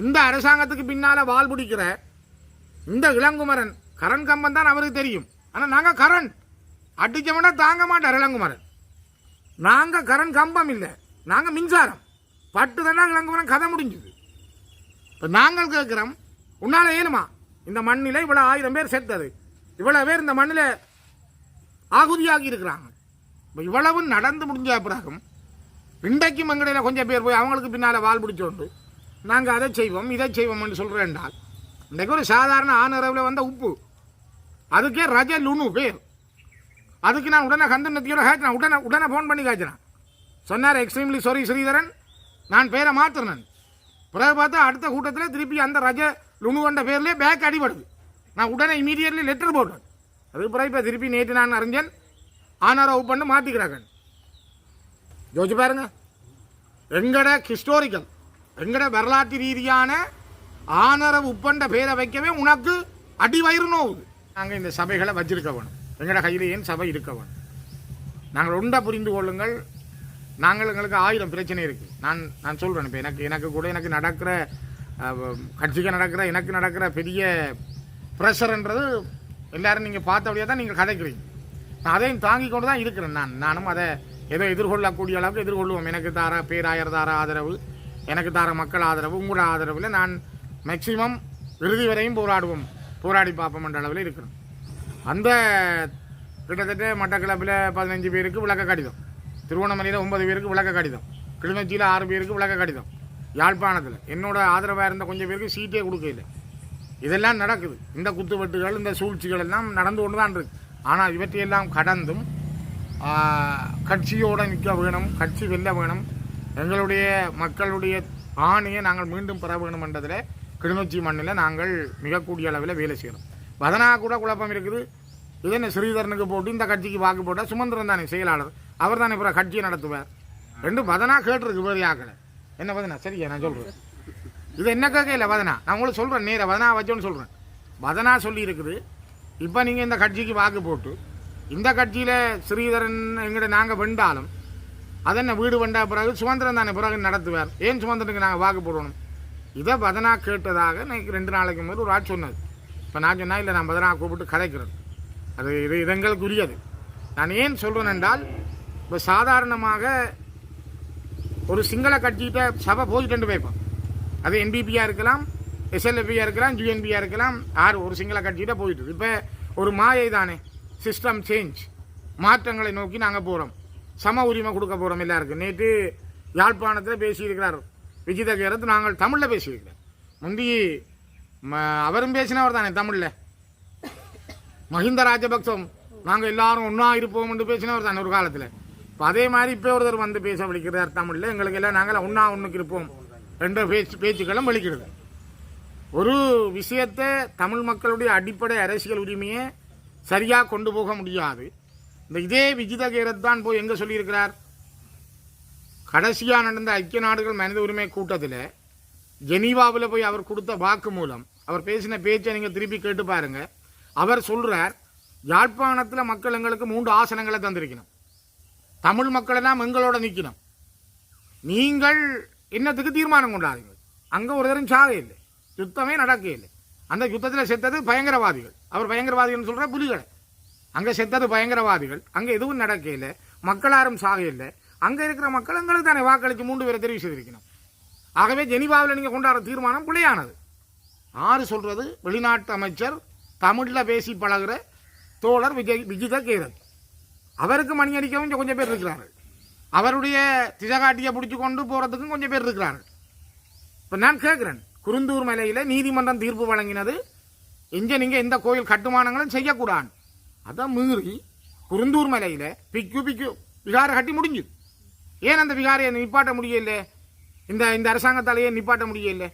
இந்த அரசாங்கத்துக்கு பின்னால் வால் பிடிக்கிற இந்த இளங்குமரன் கரண் கம்பன் தான் அவருக்கு தெரியும். ஆனால் நாங்கள் கரண். அடிச்சவனா தாங்க மாட்டார் இளங்குமரன். நாங்கள் கரண் கம்பம் இல்லை. நாங்கள் மின்சாரம். பட்டு தானே இளங்குமரன் கதை முடிஞ்சுது. இப்போ நாங்கள் கேட்குறோம் உன்னால் ஏனுமா? இந்த மண்ணில் இவ்வளோ ஆயிரம் பேர் சேர்த்தது இவ்வளோ பேர் இந்த மண்ணில் ஆகுதியாகி இருக்கிறாங்க. இப்போ இவ்வளவும் நடந்து முடிஞ்ச பிறகும் இன்றைக்கும் எங்கடையில் கொஞ்சம் பேர் போய் அவங்களுக்கு பின்னால் வால் பிடிச்சோண்டு நாங்கள் அதை செய்வோம் இதை செய்வோம்னு சொல்கிறேன் என்றால் இன்றைக்கு ஒரு சாதாரண ஆனரவில் வந்த உப்பு. அதுக்கே ரஜ லுனு பேர். அதுக்கு நான் உடனே கந்தன் நத்தியோட காய்ச்சினேன் உடனே உடனே ஃபோன் பண்ணி காய்ச்சினேன். சொன்னார் எக்ஸ்ட்ரீம்லி சாரி ஸ்ரீதரன். நான் பேரை மாற்றுறேன் பிறகு பார்த்தா அடுத்த கூட்டத்தில் திருப்பி அந்த ரஜ லுனு கொண்ட பேர்லேயே பேக் அடிபடுது. நான் உடனே இமீடியட்லி லெட்டர் போட்டேன். அதுக்கு பிறகு இப்போ திருப்பி நேற்று நான் அறிஞன் ஆனார பண்ணு மாற்றிக்கிறாங்க யோசிச்சு பாருங்க. எங்கட ஹிஸ்டோரிக்கல் எங்கட வரலாற்று ரீதியான ஆனரவு உப்பண்ட பேரை வைக்கவே உனக்கு அடி வயிறு நோவுது. நாங்கள் இந்த சபைகளை வச்சிருக்க வேணும். எங்கட கையில் ஏன் சபை இருக்க வேணும்? நாங்கள் ஒன்றை புரிந்து கொள்ளுங்கள். நாங்கள் எங்களுக்கு ஆயிரம் பிரச்சனை இருக்குது நான் நான் சொல்கிறேன் இப்போ எனக்கு எனக்கு கூட எனக்கு நடக்கிற கட்சிக்கு நடக்கிற எனக்கு நடக்கிற பெரிய ப்ரெஷர்ன்றது எல்லோரும் நீங்கள் பார்த்தபடியே தான் நீங்கள் கதைக்கிறீங்க. நான் அதையும் தாங்கி கொண்டு தான் இருக்கிறேன். நான் நானும் அதை ஏதோ எதிர்கொள்ளக்கூடிய அளவுக்கு எதிர்கொள்வோம் எனக்கு தாரா பேராயர் தாரா ஆதரவு. எனக்கு தார மக்கள் ஆதரவு உங்களோட ஆதரவில் நான் மேக்சிமம் இறுதி வரையும் போராடுவோம். போராடி பார்ப்போம் என்ற அளவில் இருக்கிறோம். அந்த கிட்டத்தட்ட மட்டக்கிளப்பில் பதினஞ்சு பேருக்கு விளக்க கடிதம். திருவண்ணாமலையில் ஒன்பது பேருக்கு விளக்க கடிதம். கிளிநொச்சியில் ஆறு பேருக்கு விளக்க கடிதம். யாழ்ப்பாணத்தில். என்னோட ஆதரவாக இருந்த கொஞ்சம் பேருக்கு சீட்டே கொடுக்கல. இதெல்லாம் நடக்குது. இந்த குத்துவெட்டுகள் இந்த சூழ்ச்சிகள் எல்லாம் நடந்து கொண்டு தான் இருக்குது ஆனால் இவற்றையெல்லாம் கடந்தும் கட்சியோடு நிற்க வேணும் கட்சி வெல்ல வேணும். எங்களுடைய மக்களுடைய ஆணையை நாங்கள் மீண்டும் பெற வேண்டும் என்றதில் கிளிநொச்சி மண்ணில் நாங்கள் மிகக்கூடிய அளவில் வேலை செய்கிறோம் வதனா கூட குழப்பம் இருக்குது. இதனை ஸ்ரீதரனுக்கு போட்டு இந்த கட்சிக்கு வாக்கு போட்டால் சுமந்திரன் தானே செயலாளர். அவர் தானே இப்போ கட்சியை நடத்துவார். ரெண்டு வதனா கேட்டிருக்கு வேறு ஆக்கலை என்ன வதனா? சரியா நான் சொல்கிறேன் இது என்ன கேட்கல வதனா? நான் உங்களுக்கு சொல்கிறேன் நேர வதனா வச்சோன்னு சொல்கிறேன் வதனா சொல்லி இருக்குது இப்போ நீங்கள் இந்த கட்சிக்கு வாக்கு போட்டு இந்த கட்சியில் ஸ்ரீதரன் எங்கிட்ட நாங்கள் வெண்டாலும் அதென்ன வீடு வண்டா பிறகு சுதந்திரம் தானே பிறகு நடத்துவார். ஏன் சுதந்திரனுக்கு நாங்கள் வாக்கு போடணும்? இதை பதனா கேட்டதாக எனக்கு ரெண்டு நாளைக்கு முதல் ஒரு ஆள் சொன்னது இப்போ நான் சொன்னால் இல்லை நான் பதனா கூப்பிட்டு கதைக்கிறேன் அது இது இது எங்களுக்கு உரியது நான் ஏன் சொல்கிறேன் என்றால் இப்போ சாதாரணமாக ஒரு சிங்கள கட்சிகிட்ட சபை போயிட்டு வைப்போம் அது என்பிபியாக இருக்கலாம் எஸ்எல்எஃபியாக இருக்கலாம் ஜிஎன்பியாக இருக்கலாம் ஆறு ஒரு சிங்கள கட்சிகிட்ட போயிட்டு இப்போ ஒரு மாயை தானே சிஸ்டம் சேஞ்ச் மாற்றங்களை நோக்கி நாங்கள் போகிறோம் சம உரிமை கொடுக்க போகிறோம் எல்லாருக்கும். நேற்று யாழ்ப்பாணத்தில் பேசியிருக்கிறார் விஜித கேரத் நாங்கள் தமிழில் பேசியிருக்கிறோம். முந்தி ம- அவரும் பேசினவர் தானே தமிழில். மஹிந்த ராஜபக்சம் நாங்கள் எல்லாரும் ஒன்றா இருப்போம் என்று பேசினவர் தானே ஒரு காலத்தில். இப்போ அதே மாதிரி இப்போ ஒருத்தர் வந்து பேச வலிக்கிறார் தமிழில் எங்களுக்கு எல்லாம் நாங்கள் ஒன்றா ஒன்றுக்கு இருப்போம் என்ற பேச்சு பேச்சுக்களும் வலிக்கிறது ஒரு விஷயத்தை தமிழ் மக்களுடைய அடிப்படை அரசியல் உரிமையை சரியாக கொண்டு போக முடியாது. இந்த இதே விஜித கேரத் தான் போய் எங்கே சொல்லியிருக்கிறார்? கடைசியாக நடந்த ஐக்கிய நாடுகள் மனித உரிமை கூட்டத்தில் ஜெனீவாவில் போய் அவர் கொடுத்த வாக்கு மூலம் அவர் பேசின பேச்சை நீங்கள் திருப்பி கேட்டு பாருங்க. அவர் சொல்கிறார் யாழ்ப்பாணத்தில் மக்கள் எங்களுக்கு மூன்று ஆசனங்களை தந்திருக்கணும். தமிழ் மக்களை தான் எங்களோட நிற்கணும் நீங்கள் என்னத்துக்கு தீர்மானம் கொண்டாதீங்க அங்கே ஒரு தரம் சாதை இல்லை. யுத்தமே நடக்க இல்லை. அந்த யுத்தத்தில் செத்தது பயங்கரவாதிகள். அவர் பயங்கரவாதிகள்னு சொல்கிற புலிகளை. அங்கே செத்தது பயங்கரவாதிகள் அங்கே எதுவும் நடக்க இல்லை மக்கள் யாரும் சாக இல்லை. அங்கே இருக்கிற மக்கள் எங்களுக்கு தானே வாக்களித்து மூன்று பேரை தெரிவு செய்திருக்கணும். ஆகவே ஜெனிவாவில் நீங்கள் கொண்டாடுற தீர்மானம் பிள்ளையானது ஆறு சொல்கிறது வெளிநாட்டு அமைச்சர் தமிழில் பேசி பழகுற தோழர் விஜய் விஜித கேரத் அவருக்கு மணி அடிக்கவும் கொஞ்சம் கொஞ்சம் பேர் இருக்கிறார்கள். அவருடைய திசகாட்டியை பிடிச்சி கொண்டு போகிறதுக்கும் கொஞ்சம் பேர் இருக்கிறார்கள். இப்போ நான் கேட்குறேன் குருந்தூர் மலையில் நீதிமன்றம் தீர்ப்பு வழங்கினது இங்கே நீங்கள் எந்த கோயில் கட்டுமானங்களும் செய்யக்கூடாது அதை மீறி குருந்தூர் மலையில் பிக்கு பிக்கு விகாரை கட்டி முடிஞ்சுது ஏன் அந்த விகாரையை நிப்பாட்ட முடியல? இந்த இந்த அரசாங்கத்தாலேயே நிப்பாட்ட முடியல?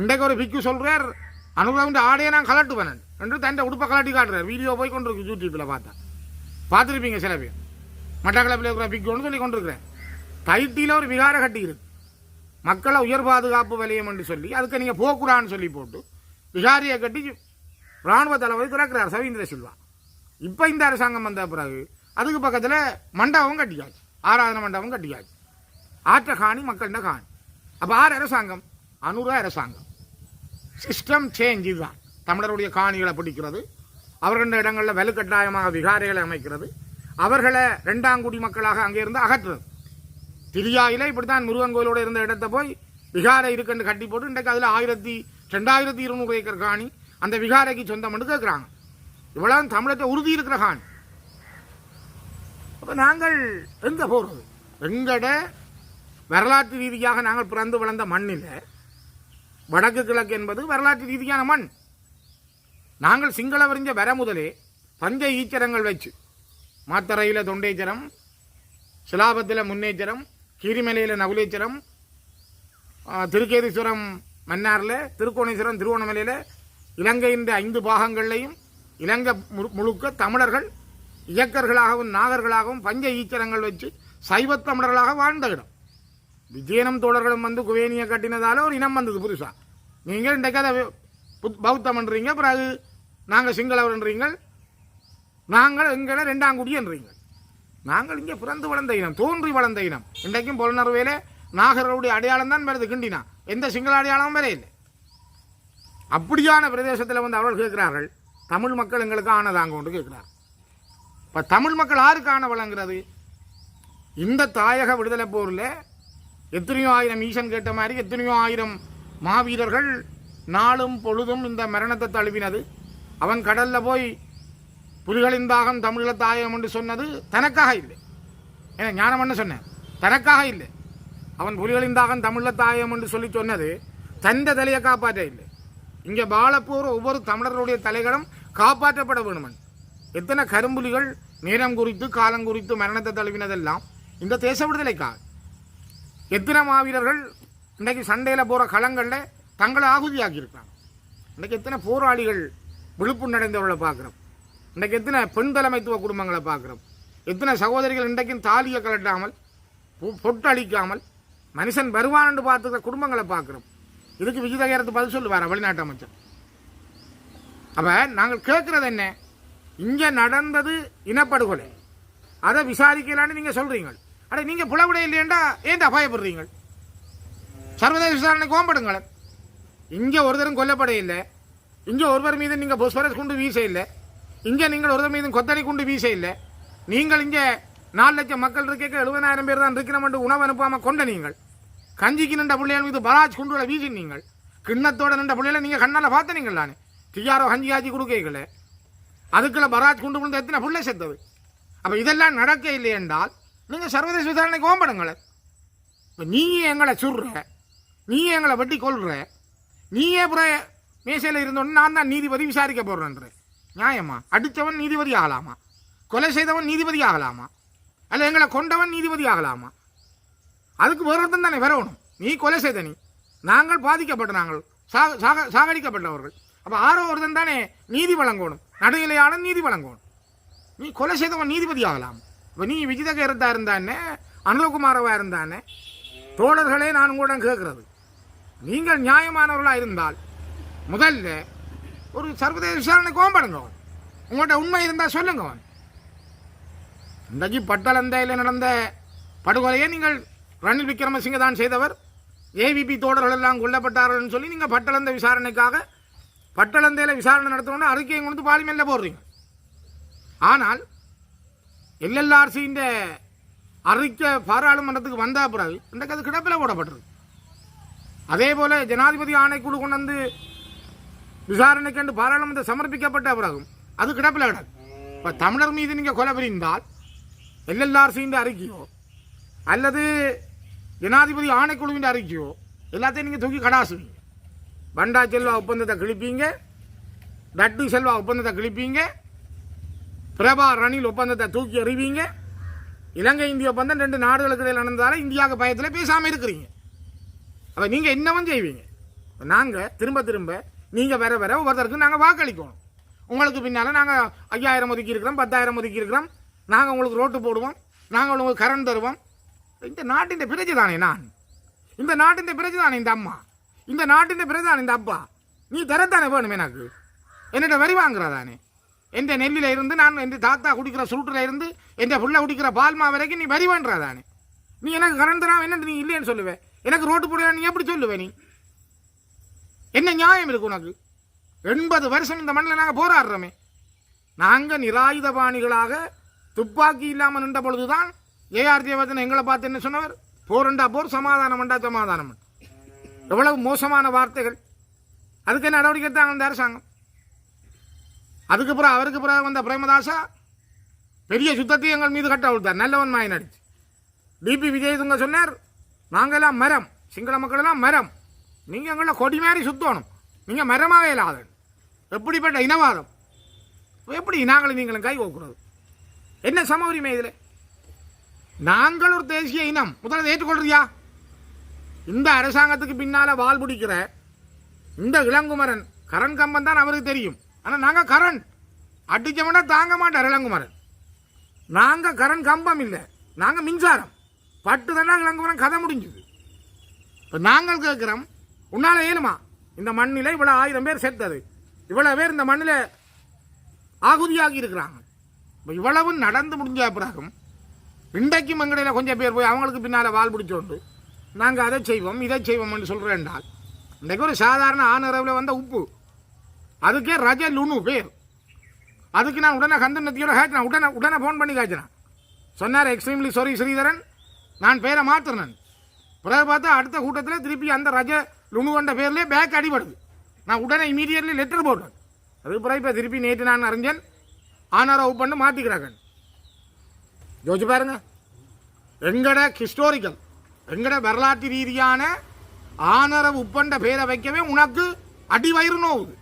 இன்றைக்கு ஒரு பிக்கு சொல்கிறார் அனுபவம் ஆடையை நான் கலட்டுவேன் என்று தண்டை உடுப்பை கலட்டி காட்டுறார். வீடியோ போய் கொண்டிருக்கு யூடியூப்பில் பார்த்தா. பார்த்துருப்பீங்க சில பேர். மட்டக்களப்பில் இருக்கிற பிக்கு ஒன்று சொல்லி கொண்டிருக்கிறேன். தைட்டியில் ஒரு விகார கட்டி இருக்கு. மக்களை உயர் பாதுகாப்பு வலயம் என்று சொல்லி அதுக்கு நீங்கள் போகக்கூடாதுன்னு சொல்லி போட்டு விகாரியை கட்டி ராணுவ தளபதி திறக்கிறார் சவீந்திர சில்வா. இப்போ இந்த அரசாங்கம் வந்த பிறகு அதுக்கு பக்கத்தில் மண்டபம் கட்டியாச்சு. ஆராதனை மண்டபம் கட்டியாச்சு. ஆற்ற காணி மக்கள்கிட்ட காணி. அப்போ ஆறு அரசாங்கம்? அனுர அரசாங்கம். சிஸ்டம் சேஞ்ச் இதுதான். தமிழருடைய காணிகளை பிடிக்கிறது. அவர்கள இடங்களில் வலுக்கட்டாயமாக விகாரைகளை அமைக்கிறது. அவர்களை ரெண்டாங்குடி மக்களாக அங்கே இருந்து அகற்றுறது. திரியாயில இப்படித்தான் முருகன் கோயிலோட இருந்த இடத்த போய் விகாரை இருக்குன்னு கட்டி போட்டு இன்றைக்கு அதில் ஆயிரத்தி ரெண்டாயிரத்தி இருநூறு ஏக்கர் காணி அந்த விகாரைக்கு சொந்தம்னு கேட்குறாங்க இவ்வளவு தமிழத்தை உறுதி இருக்கிற காணி அப்போ நாங்கள் எங்கே போகிறது எங்கட வரலாற்று ரீதியாக நாங்கள் பிறந்து வளர்ந்த மண்ணில் வடக்கு கிழக்கு என்பது வரலாற்று ரீதியான மண். நாங்கள் சிங்களவறிஞ்ச வர முதலே பஞ்ச ஈச்சரங்கள் வச்சு மாத்தரையில் தொண்டேச்சரம் சிலாபத்தில் முன்னேச்சரம் கீரிமலையில் நகுலேச்சரம் திருக்கேதீஸ்வரம் மன்னாரில் திருக்கோணேஸ்வரம் திருவோணமலையில் இலங்கையின் ஐந்து பாகங்கள்லையும் இலங்கை முழுக்க தமிழர்கள் இயக்கர்களாகவும் நாகர்களாகவும் பஞ்ச ஈச்சரங்கள் வச்சு சைவத் தமிழர்களாக வாழ்ந்த இடம் விஜயனம் தோழர்களும் வந்து குவேனியை கட்டினதால ஒரு இனம் வந்தது புதுசாக நீங்கள் இன்றைக்கு அதை புத்- பௌத்தம்ன்றீங்க பிறகு நாங்கள் சிங்களவர்ன்றீங்க நாங்கள் எங்களை ரெண்டாங்குடின்றீங்க நாங்கள் இங்கே பிறந்து வளர்ந்த இனம் தோன்றி வளர்ந்த இனம். இன்றைக்கும் புலனர்வையில் நாகர்களுடைய அடையாளம் தான் வருது கிண்டினா. எந்த சிங்கள அடையாளமும் வர இல்லை அப்படியான பிரதேசத்தில் வந்து அவர்கள் கேட்கிறார்கள் தமிழ் மக்கள் எங்களுக்கு ஆனதாங்க கொண்டு கேட்கிறார் இப்போ தமிழ் மக்கள் யாருக்கு ஆன வழங்குறது? இந்த தாயக விடுதலை போரில் எத்தனையோ ஆயிரம் ஈசன் கேட்ட மாதிரி எத்தனையோ ஆயிரம் மாவீரர்கள் நாளும் பொழுதும் இந்த மரணத்தை தழுவினது. அவன் கடல்ல போய் புலிகளின் தாகம் தமிழ தாயகம் என்று சொன்னது தனக்காக இல்லை. ஏன்னா ஞானம்னு சொன்னேன். தனக்காக இல்லை. அவன் புலிகளின் தாகம் தமிழ தாயகம் என்று சொல்லி சொன்னது தந்த தலையை காப்பாற்ற இல்லை. இங்கே பாலப்பூர் ஒவ்வொரு தமிழர்களுடைய தலைகளும் காப்பாற்றப்பட வேணுமன். எத்தனை கரும்புலிகள் நேரம் குறித்து காலம் குறித்து மரணத்தை தழுவினதெல்லாம் இந்த தேச விடுதலைக்காக எத்தனை மாவீரர்கள் இன்றைக்கு சண்டையில் போகிற களங்களில் தங்களை ஆகுதியாக்கியிருக்காங்க இன்றைக்கு எத்தனை போராளிகள் விழுப்பு அடைந்தவர்களை பார்க்குறோம். இன்றைக்கு எத்தனை பெண் தலைமைத்துவ குடும்பங்களை பார்க்குறோம். எத்தனை சகோதரிகள் இன்றைக்கும் தாலியை கலட்டாமல் பொ- பொட்டு மனுஷன் வருவான்னு பார்த்துக்கிற குடும்பங்களை பார்க்குறோம். இதுக்கு விஜயதகரத்து பதில் சொல்லுவார் வெளிநாட்டு அமைச்சர். அப்போ நாங்கள் கேட்குறது என்ன? இங்கே நடந்தது இனப்படுகொலை. அதை விசாரிக்கலான்னு நீங்கள் சொல்கிறீங்க அட நீங்கள் புலவிட இல்லையண்டா ஏன்டா அபாயப்படுறீங்க சர்வதேச விசாரணைக்கு கோம்படுங்கள் இங்கே ஒருத்தரும் கொல்லப்பட இல்லை. இங்கே ஒருவர் மீது நீங்கள் பொஸ்பரஸ் குண்டு வீச இல்லை. இங்கே நீங்கள் ஒருவர் மீது கொத்தடி குண்டு வீச இல்லை. நீங்கள் இங்கே நாலு லட்சம் மக்கள் இருக்க எழுபதாயிரம் பேர் தான் இருக்கிறோம் உணவு அனுப்பாமல் கொண்ட நீங்கள். கஞ்சிக்கு நின்ற பிள்ளைகள் மீது பராஜ் குண்டுகளை வீசி நீங்கள் கிண்ணத்தோட நின்ற பிள்ளைகளை நீங்கள் கண்ணால் பார்த்த நீங்கள் தானே டிஆர்ஓ ஹஞ்சி காய்ச்சி கொடுக்கல அதுக்குள்ள பராஜ் குண்டு குண்டு எத்தனை புள்ளை செத்தது? அப்போ இதெல்லாம் நடக்க இல்லை என்றால் நீங்கள் சர்வதேச விசாரணைக்கு ஓம்படுங்களே இப்போ நீயே எங்களை சுடுற நீயே எங்களை வெட்டி கொள்ற நீயே அப்புறம் மேசையில் இருந்தோன்னு நான் தான் நீதிபதி விசாரிக்க போடுறேன்ற நியாயமா? அடித்தவன் நீதிபதி ஆகலாமா? கொலை செய்தவன் நீதிபதி ஆகலாமா? அல்ல எங்களை கொண்டவன் நீதிபதி ஆகலாமா? அதுக்கு வேறு ஒருத்தன் தானே வரணும் நீ கொலை செய்த நீ. நாங்கள் பாதிக்கப்பட்ட நாங்கள் சாக சாக சாகடிக்கப்பட்டவர்கள். அப்போ ஆரோ ஒருத்தன் தானே நீதி வழங்கணும். நடுநிலையாளன் நீதி வழங்கணும். நீ கொலை செய்தவன் நீதிபதி ஆகலாம். இப்போ நீ விஜிதகரத்தா இருந்தானே அனுரகுமாரவா இருந்தானே தோழர்களே நான் கூட கேட்கறது. நீங்கள் நியாயமானவர்களாக இருந்தால் முதல்ல ஒரு சர்வதேச விசாரணை கோம்படுங்க உங்கள்கிட்ட உண்மை இருந்தால் சொல்லுங்க அவன். இன்றைக்கு பட்டலந்தையில் நடந்த படுகொலையை நீங்கள் ரணில் விக்ரமசிங்க தான் செய்தவர் ஏவிபி தோழர்கள் எல்லாம் கொல்லப்பட்டார்கள்னு சொல்லி நீங்கள் பட்டளந்த விசாரணைக்காக பட்டளந்தையில் விசாரணை நடத்தணும்னு அறிக்கையை கொண்டு பாலிமெல்ல போடுறீங்க. ஆனால் எல்எல்ஆர்சியின் அறிக்கை பாராளுமன்றத்துக்கு வந்த பிறகு இன்றைக்கு அது கிடப்பில் போடப்பட்டிருக்கு. அதே போல் ஜனாதிபதி ஆணைக்குழு கொண்டு வந்து விசாரணைக்கு என்று பாராளுமன்றம் சமர்ப்பிக்கப்பட்ட பிறகும் அது கிடப்பில் கிடக்கு. இப்போ தமிழர் மீது நீங்கள் கொலை புரிந்தால் எல்எல்ஆர்சியின் அறிக்கையோ அல்லது ஜனாதிபதி ஆணைக்குழுவின் அறிக்கையோ எல்லாத்தையும் நீங்கள் தூக்கி கடாசுவீங்க. பண்டா செல்வா ஒப்பந்தத்தை கிழிப்பீங்க டட்டு செல்வா ஒப்பந்தத்தை கிழிப்பீங்க பிரபா ரணில் ஒப்பந்தத்தை தூக்கி எறிவீங்க இலங்கை இந்திய ஒப்பந்தம் ரெண்டு நாடுகளுக்கு இடையில் நடந்ததால இந்தியாவுக்கு பயத்தில் பேசாமல் இருக்கிறீங்க. அப்போ நீங்கள் என்னவும் செய்வீங்க? நாங்கள் திரும்ப திரும்ப நீங்கள் வர வர ஒவ்வொருத்தருக்கும் நாங்கள் வாக்களிக்கணும். உங்களுக்கு பின்னால் நாங்கள் ஐயாயிரம் ஒதுக்கி இருக்கிறோம் பத்தாயிரம் ஒதுக்கி இருக்கிறோம். நாங்கள் உங்களுக்கு ரோட்டு போடுவோம் நாங்கள் உங்களுக்கு கரண்ட் தருவோம். இந்த நாட்டின் பிரஜை தானே நான்? இந்த நாட்டின் பிரஜை தானே இந்த அம்மா? இந்த நாட்டின் பிரஜை இந்த அப்பா. நீ தரத்தானே வேணும் எனக்கு? என்னிட்ட வரி வாங்குறதானே? என் நெல்லில் இருந்து நான் என் தாத்தா குடிக்கிற சுருட்டில் இருந்து எந்த புள்ள குடிக்கிற பால்மா வரைக்கும் நீ வரி வேண்டுறதானே நீ எனக்கு கரண்ட் தராம என்ன நீ இல்லைன்னு சொல்லுவேன் எனக்கு ரோட்டு போடுற நீ எப்படி சொல்லுவே நீ? என்ன நியாயம் இருக்கு உனக்கு? எண்பது வருஷம் இந்த மண்ணில் நாங்கள் போராடுறோமே. நாங்கள் நிராயுதபாணிகளாக துப்பாக்கி இல்லாமல் நின்ற பொழுதுதான் ஏஆர் தேவதன் எங்களை பார்த்து என்ன சொன்னவர்? போரண்டா போர்? சமாதானம் அண்டா சமாதானம்? எவ்வளவு மோசமான வார்த்தைகள். அதுக்கு நடவடிக்கை எடுத்தாங்க அந்த அரசாங்கம்? அதுக்கு பிறகு அவருக்கு பிறகு வந்த பிரேமதாசா பெரிய சுத்தத்தையும் எங்கள் மீது கட்ட விட்டார் நல்லவன் மாய நடிச்சு டிபி விஜயதுங்க சொன்னார் நாங்கள்லாம் மரம். சிங்கள மக்கள் மரம். நீங்கள் எங்களை கொடி மாதிரி சுத்தணும். நீங்கள் மரமாகவே இல்லாத எப்படிப்பட்ட இனவாதம்? எப்படி நாங்களும் நீங்களும் கை ஓக்குறது என்ன சம உரிமை இதில்? நாங்கள் ஒரு தேசிய இனம். முதல்ல ஏற்றுக்கொள்றியா? இந்த அரசாங்கத்துக்கு பின்னால் வால் பிடிக்கிற இந்த இளங்குமரன் கரண் கம்பன் தான் அவருக்கு தெரியும். ஆனால் நாங்கள் கரண். அடிச்சவனா தாங்க மாட்டார் இளங்குமரன். நாங்கள் கரண் கம்பம் இல்லை. நாங்கள் மின்சாரம். பட்டு தானே இளங்குமரன் கதை முடிஞ்சுது. இப்போ நாங்கள் கேட்குறோம் உன்னால் ஏழுமா இந்த மண்ணில் இவ்வளோ ஆயிரம் பேர் சேர்த்தது இவ்வளோ பேர் இந்த மண்ணில் ஆகுதியாகி இருக்கிறாங்க. இப்போ இவ்வளவு நடந்து முடிஞ்ச பிறகும் இன்றைக்கும் எங்கடையில் கொஞ்சம் பேர் போய் அவங்களுக்கு பின்னால் வால் பிடிச்சோண்டு நாங்கள் அதை செய்வோம் இதை செய்வோம்னு சொல்கிறேன்டால் இன்றைக்கு ஒரு சாதாரண ஆனரவில் வந்த உப்பு அதுக்கே ரஜ லுனு பேர். அதுக்கு நான் உடனே கந்தனத்தியோட நத்தியோட உடனே உடனே ஃபோன் பண்ணி காய்ச்சினேன் சொன்னார் எக்ஸ்ட்ரீம்லி சாரி ஸ்ரீதரன். நான் பேரை மாற்றுறேன் பிறகு பார்த்தா அடுத்த கூட்டத்தில் திருப்பி அந்த ரஜ லுனு கொண்ட பேர்லேயே பேக் அடிபடுது. நான் உடனே இமீடியட்லி லெட்டர் போட்டேன். அதுக்கு பிறகு இப்போ திருப்பி நேற்று நான் அறிஞ்சேன் ஆனாரோ பண்ணு மாற்றிக்கிறாங்க யோசிச்சு பாருங்க. எங்கட ஹிஸ்டோரிக்கல் எங்கட வரலாற்று ரீதியான ஆனரவு உப்பண்ட பேரை வைக்கவே உனக்கு அடி வயிறு நோவுது.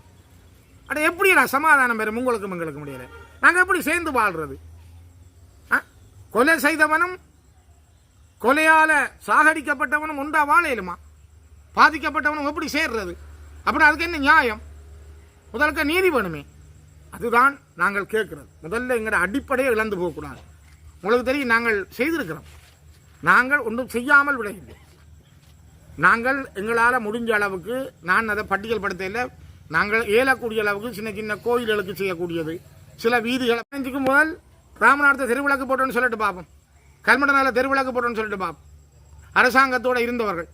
அட எப்படிடா சமாதானம் பெறும் உங்களுக்கும் எங்களுக்கு முடியல நாங்கள் எப்படி சேர்ந்து வாழ்றது? ஆ? கொலை செய்தவனும் கொலையால் சாகடிக்கப்பட்டவனும் ஒன்றா வாழையிலுமா? பாதிக்கப்பட்டவனும் எப்படி சேர்றது? அப்படி அதுக்கு என்ன நியாயம்? முதலுக்கு நீதி வேணுமே. அதுதான் நாங்கள் கேட்குறது. முதல்ல எங்களோட அடிப்படையை இழந்து போகக்கூடாது. உங்களுக்கு தெரியும் நாங்கள் செய்திருக்கிறோம். நாங்கள் ஒன்றும் செய்யாமல் விடவில்லை. நாங்கள் எங்களால் முடிஞ்ச அளவுக்கு நான் அதை பட்டியல் படுத்தையில் நாங்கள் இயலக்கூடிய அளவுக்கு சின்ன சின்ன கோயில்களுக்கு செய்யக்கூடியது. சில வீதிகளை பதினஞ்சுக்கு முதல் ராமநாதத்தை தெருவிளக்கு போட்டோன்னு சொல்லிட்டு பார்ப்போம் கல்மடனால தெருவிளக்கு போட்டோன்னு சொல்லிட்டு பார்ப்போம் அரசாங்கத்தோடு இருந்தவர்கள்.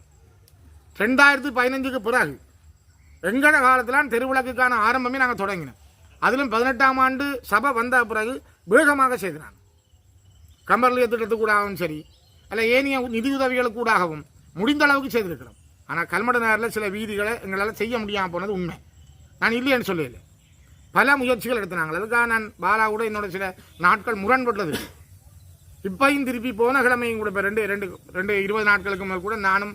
ரெண்டாயிரத்தி பதினஞ்சுக்கு பிறகு எங்கட காலத்தில் தெருவிளக்குக்கான ஆரம்பமே நாங்கள் தொடங்கினோம். அதிலும் பதினெட்டாம் ஆண்டு சபை வந்த பிறகு வேகமாக செய்கிறாங்க கம்பர்லிய திட்டத்துக்கூடாகவும் சரி அல்ல ஏனைய நிதியுதவிகளுக்கு கூடாகவும் முடிந்த அளவுக்கு செய்திருக்கிறோம். ஆனால் கல்மட நகரில் சில வீதிகளை எங்களால் செய்ய முடியாமல் போனது உண்மை. நான் இல்லைன்னு சொல்லல பல முயற்சிகள் எடுத்தினாங்க அதுக்காக நான் பாலா கூட என்னோட சில நாட்கள் முரண்பட்டது இப்பையும் திருப்பி போன கிழமையும் கூட இப்போ ரெண்டு ரெண்டு ரெண்டு இருபது நாட்களுக்கு மேல் கூட நானும்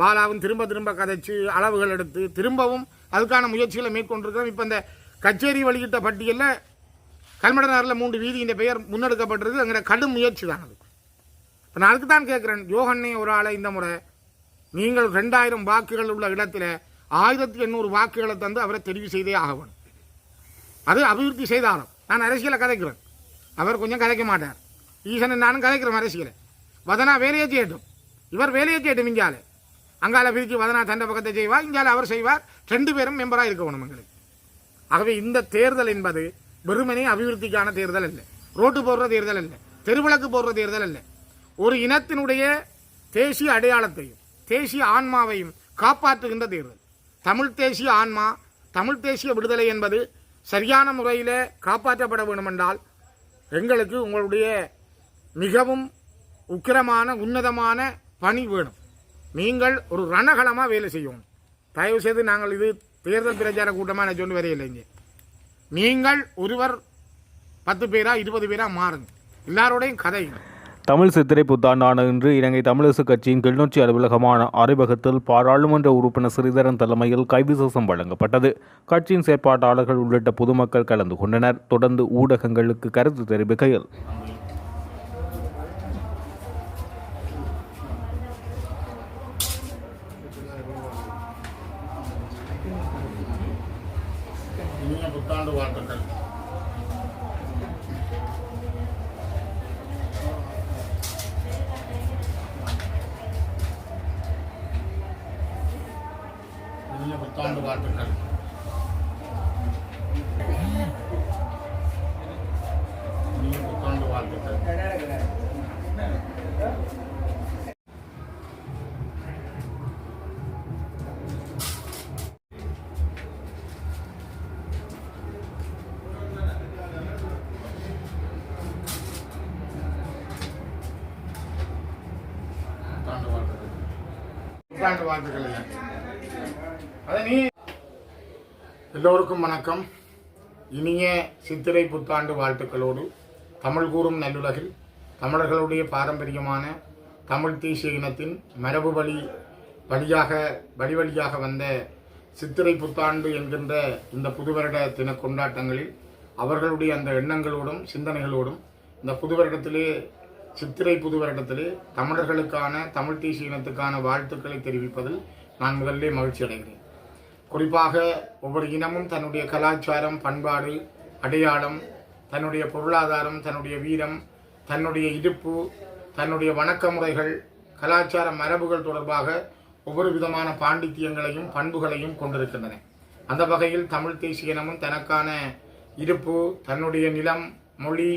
பாலாவும் திரும்ப திரும்ப கதைச்சு அளவுகள் எடுத்து திரும்பவும் அதுக்கான முயற்சிகளை மேற்கொண்டிருக்கிறோம். இப்போ இந்த கச்சேரி வெளியிட்ட பட்டியலில் கல்மடனாரில் மூன்று வீதி இந்த பெயர் முன்னெடுக்கப்பட்டிருக்கு அங்கே கடும் முயற்சி தான் அது. இப்போ நான் அதுக்கு தான் கேட்குறேன் யோகன்னே ஒரு ஆளை இந்த முறை நீங்கள் ரெண்டாயிரம் வாக்குகள் உள்ள இடத்துல ஆயிரத்தி எண்ணூறு வாக்குகளை தந்து அவரை தெரிவு செய்தே ஆக வேணும் அது அபிவிருத்தி செய்தாலும். நான் அரசியலை கதைக்கிறேன். அவர் கொஞ்சம் கதைக்க மாட்டார். ஈசன் நானும் கதைக்கிறோம் அரசியலை. வதனா வேலையை செய்யட்டும் இவர் வேலையை செய்யட்டும் இங்கால அங்கால பிரித்து வதனா தண்டை பக்கத்தை செய்வார் இங்கால அவர் செய்வார். ரெண்டு பேரும் மெம்பராக இருக்க வேணும் எங்களுக்கு. ஆகவே இந்த தேர்தல் என்பது வெறுமனே அபிவிருத்திக்கான தேர்தல் இல்லை ரோட்டு போடுற தேர்தல் இல்லை தெருவிளக்கு போடுற தேர்தல் இல்லை ஒரு இனத்தினுடைய தேசிய அடையாளத்தையும் தேசிய ஆன்மாவையும் காப்பாற்றுகின்ற தேர்தல் தமிழ் தேசிய ஆன்மா தமிழ் தேசிய விடுதலை என்பது சரியான முறையில் காப்பாற்றப்பட வேண்டுமென்றால் எங்களுக்கு உங்களுடைய மிகவும் உக்கிரமான உன்னதமான பணி வேணும். நீங்கள் ஒரு ரணகலமாக வேலை செய்யணும். தயவு செய்து நாங்கள் இது தேர்தல் பிரச்சார கூட்டமாக நான் சொல்லி வரையில்லைங்க நீங்கள் ஒருவர் பத்து பேரா இருபது பேரா மாறுங்க எல்லாரோடையும் கதைங்க தமிழ் சித்திரை புத்தாண்டான இன்று இலங்கை தமிழரசு கட்சியின் கிளிநொச்சி அலுவலகமான அறிவகத்தில் பாராளுமன்ற உறுப்பினர் ஸ்ரீதரன் தலைமையில் கைவிசேஷம் வழங்கப்பட்டது. கட்சியின் செயற்பாட்டாளர்கள் உள்ளிட்ட பொதுமக்கள் கலந்து கொண்டனர். தொடர்ந்து ஊடகங்களுக்கு கருத்து தெரிவிக்கையில் நீங்கள் புத்தாண்டு வாழ்த்துக்கள் நீங்கள் புத்தாண்டு வாழ்த்துக்கள் வாழ்த்துக்கள் வாழ்த்துக்கள் எல்லோருக்கும் வணக்கம். இனிய சித்திரை புத்தாண்டு வாழ்த்துக்களோடு தமிழ் கூறும் நல்லுலகில் தமிழர்களுடைய பாரம்பரியமான தமிழ் தேசிய இனத்தின் மரபு வழி வழியாக வழி வழியாக வந்த சித்திரை புத்தாண்டு என்கின்ற இந்த புது வருட தின கொண்டாட்டங்களில் அவர்களுடைய அந்த எண்ணங்களோடும் சிந்தனைகளோடும் இந்த புது வருடத்திலே சித்திரை புது வருடத்திலே தமிழர்களுக்கான தமிழ் தேசிய இனத்துக்கான வாழ்த்துக்களை தெரிவிப்பதில் நான் முதல்லே மகிழ்ச்சி அடைகிறேன் குறிப்பாக ஒவ்வொரு இனமும் தன்னுடைய கலாச்சாரம் பண்பாடு அடையாளம் தன்னுடைய பொருளாதாரம் தன்னுடைய வீரம் தன்னுடைய இருப்பு தன்னுடைய வணக்க முறைகள் கலாச்சார மரபுகள் தொடர்பாக ஒவ்வொரு விதமான பாண்டித்தியங்களையும் பண்புகளையும் கொண்டிருக்கின்றன. அந்த வகையில் தமிழ் தேசிய இனமும் தனக்கான இருப்பு தன்னுடைய நிலம் மொழி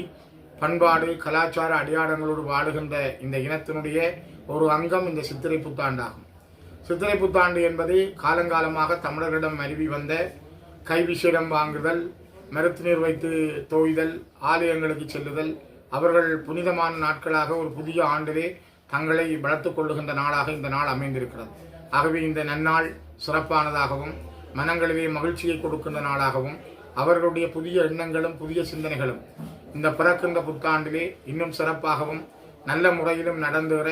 பண்பாடு கலாச்சார அடையாளங்களோடு வாழுகின்ற இந்த இனத்தினுடைய ஒரு அங்கம் இந்த சித்திரை புத்தாண்டாகும். சித்திரை புத்தாண்டு என்பது காலங்காலமாக தமிழர்களிடம் அருவி வந்த கைவிசேடம் வாங்குதல் மருத்து நீர் வைத்து தோய்தல் ஆலயங்களுக்கு செல்லுதல் அவர்கள் புனிதமான நாட்களாக ஒரு புதிய ஆண்டிலே தங்களை வளர்த்து கொள்ளுகின்ற நாளாக இந்த நாள் அமைந்திருக்கிறது. ஆகவே இந்த நன்னாள் சிறப்பானதாகவும் மனங்களிலே மகிழ்ச்சியை கொடுக்கின்ற நாளாகவும் அவர்களுடைய புதிய எண்ணங்களும் புதிய சிந்தனைகளும் இந்த பிறக்கின்ற புத்தாண்டிலே இன்னும் சிறப்பாகவும் நல்ல முறையிலும் நடந்துகிற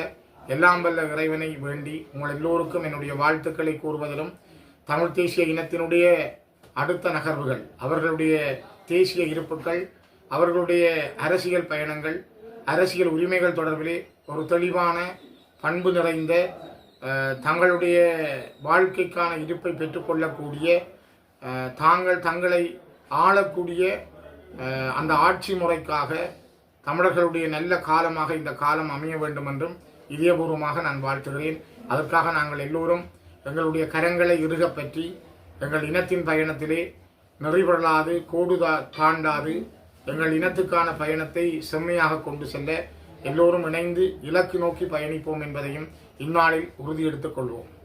எல்லாம் வல்ல இறைவனை வேண்டி உங்கள் எல்லோருக்கும் என்னுடைய வாழ்த்துக்களை கூறுவதிலும் தமிழ் தேசிய இனத்தினுடைய அடுத்த நகர்வுகள் அவர்களுடைய தேசிய இருப்புக்கள் அவர்களுடைய அரசியல் பயணங்கள் அரசியல் உரிமைகள் தொடர்பிலே ஒரு தெளிவான பண்பு நிறைந்த தங்களுடைய வாழ்க்கைக்கான இருப்பை பெற்றுக்கொள்ளக்கூடிய தாங்கள் தங்களை ஆளக்கூடிய அந்த ஆட்சி முறைக்காக தமிழர்களுடைய நல்ல காலமாக இந்த காலம் அமைய வேண்டும் என்றும் இதயபூர்வமாக நான் வாழ்த்துகிறேன். அதற்காக நாங்கள் எல்லோரும் எங்களுடைய கரங்களை இறுகப் பற்றி எங்கள் இனத்தின் பயணத்திலே நெறிபடலாது கோடுதா தாண்டாது எங்கள் இனத்துக்கான பயணத்தை செம்மையாக கொண்டு செல்ல எல்லோரும் இணைந்து இலக்கு நோக்கி பயணிப்போம் என்பதையும் இந்நாளில் உறுதியெடுத்துக் கொள்வோம்.